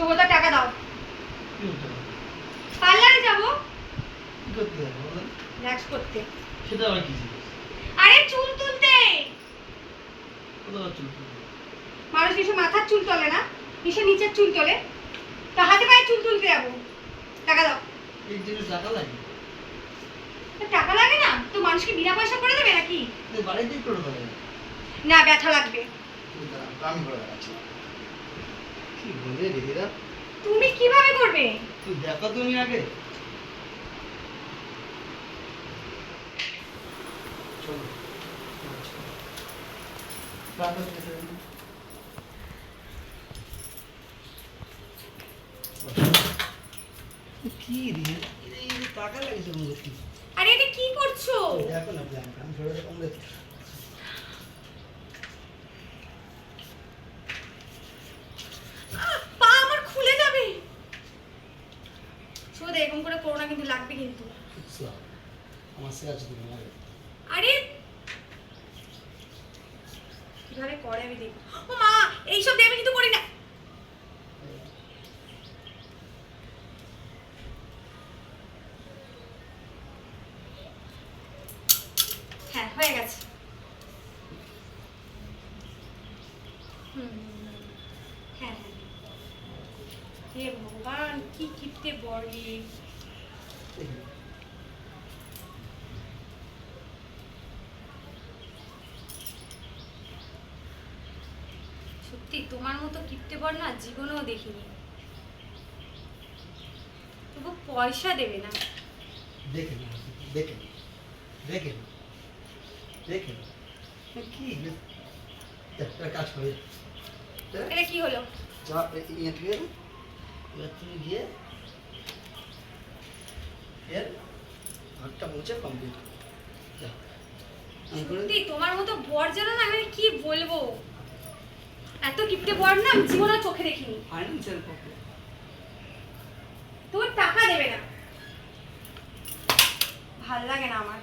শুভদা টাকা দাও? পার্লারে যাব। কি করতে হবে বলো? ম্যাক্স করতে। সেটা আবার কি আরে চুল তুলতে? মানুষ মাথার চুল তোলে না নিচের চুল তোলে। তো হাতে পায়ে চুল তুলতে যাব। টাকা দাও। টাকা লাগে? টাকা লাগে না? তো মানুষকে বিনা পয়সা করে দেবে নাকি? না ব্যথা লাগবে। আমি করে দেখাচ্ছি। কি বলে দিদিরা? তুমি কীভাবে করবে? তুই দেখো তুমি আগে। চলো। কি রে? হচ্ছে আরে এটা কি করছ? দেখো না প্ল্যান আমি এরকম করে করো না কিন্তু লাগবে কিন্তু। আমার সে আছে তুমি আগে আরে! কীভাবে করে আমি দেখব ও মা এইসব দিয়ে আমি কিন্তু করি না। হ্যাঁ হয়ে গেছে হুম, হুম, হুম। হ্যাঁ হ্যাঁ হে ভগবান কি কিপতে বলে? সত্যি তোমার মতো কিপটে বর না জীবনেও দেখিনি। তবু পয়সা দেবে না। দেখে না দেখে দেখে দেখে না? কি কাজ করে এটা কি হলো? এবার তুমি গিয়ে এর ঘরটা মুছে কমপ্লিট যা আমি করে সত্যি তোমার মতো বর যেন না আমি কি বলব? এত কিপটে বর না আমি জীবনে চোখে দেখিনি। ফাইন্যান্সিয়াল পক্ষে? তুমি টাকা দেবে না। ভালো লাগে না আমার।